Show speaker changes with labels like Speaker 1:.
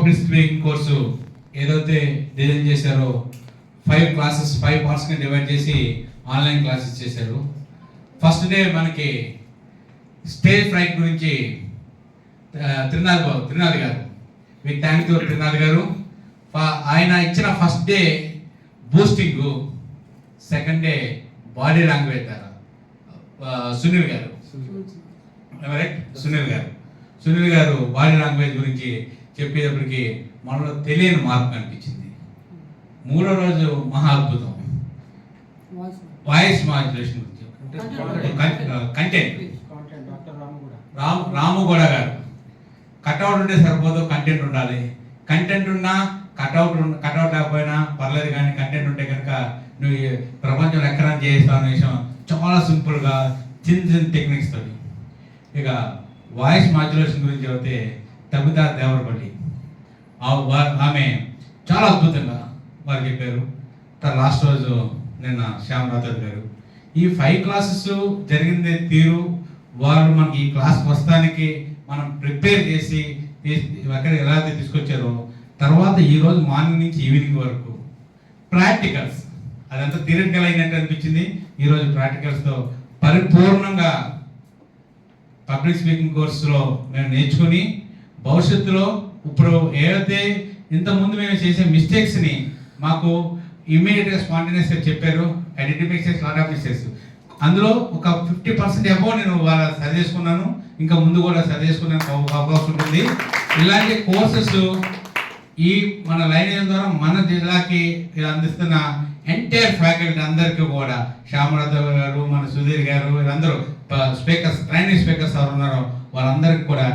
Speaker 1: Public speaking course ఏదైతే design చేశారో five classes five పార్ట్స్గా డివైడ్ చేసి ఆన్లైన్ క్లాసెస్ చేశారు. ఫస్ట్ డే మనకి స్టేజ్ ఫ్రైట్ గురించి త్రినాథ్ బాబు త్రినాథ్ గారు మీ థ్యాంక్ యూ త్రినాథ్ గారు. ఆయన ఇచ్చిన first day boosting second day body language ద్వారా ఆ, సునీల్ గారు. సునీల్. గారు. సునీల్ గారు బాడీ లాంగ్వేజ్ గురించి చెప్పేటప్పటికి మనలో తెలియని మార్పు అనిపించింది మూడో రోజు మహా అద్భుతం. వాయిస్ మాడ్యులేషన్ గురించి కంటెంట్
Speaker 2: డాక్టర్ రాము కూడా.
Speaker 1: రామ్ రాముగౌడ గారు కట్అవుట్ ఉంటే సరిపోదు కంటెంట్ ఉండాలి. కంటెంట్ ఉన్నా కట్అవుట్ కట్అవుట్ లేకపోయినా పర్లేదు కానీ కంటెంట్ ఉంటే కనుక నువ్వు ఈ ప్రపంచంలో ఎక్కడ చేస్తావు అనే విషయం చాలా సింపుల్గా చిన్న చిన్న టెక్నిక్స్ తోటి. ఇక వాయిస్ మాడ్యులేషన్ గురించి చెబితే తబితా దేవరపల్లి. ఆమె చాలా అద్భుతంగా వారు చెప్పారు. లాస్ట్ రోజు నిన్న శ్యామ్ రాథోడ్ గారు. ఈ ఫైవ్ క్లాసెస్ జరిగిందే తీరు. వారు మనకి ఈ క్లాస్కి వస్తానికి మనం ప్రిపేర్ చేసి ఎక్కడ ఎలా అయితే తీసుకొచ్చారో తర్వాత ఈరోజు మార్నింగ్ నుంచి ఈవినింగ్ వరకు ప్రాక్టికల్స్. అదంతా థియరిటికల్ అయినట్టు అనిపించింది. ఈరోజు ప్రాక్టికల్స్తో పరిపూర్ణంగా పబ్లిక్ స్పీకింగ్ కోర్సులో మేము నేర్చుకుని భవిష్యత్తులో ఇప్పుడు ఏదైతే ఇంతకుముందు మేము చేసే మిస్టేక్స్ని మాకు ఇమ్మీడియట్గా స్పాంటేనియస్గా చెప్పారు ఐడెంటిఫై చేసి లాట్ ఆఫ్ మిస్టేక్స్ అందులో ఒక ఫిఫ్టీ పర్సెంట్ అబౌవ్ నేను వాళ్ళ సరి చేసుకున్నాను ఇంకా ముందు కూడా సరి చేసుకున్నాను అవకాశం ఉంటుంది ఇలాంటి కోర్సెస్ ఈ మన లైన్ ద్వారా మన జిల్లాకి అందిస్తున్న ఎంటైర్ ఫ్యాకల్టీ అందరికీ కూడా శ్యామరాధవ గారు మన సుధీర్ గారు వీళ్ళందరూ స్పీకర్స్ ట్రైనింగ్ స్పీకర్స్ ఎవరు ఉన్నారో వాళ్ళందరికీ కూడా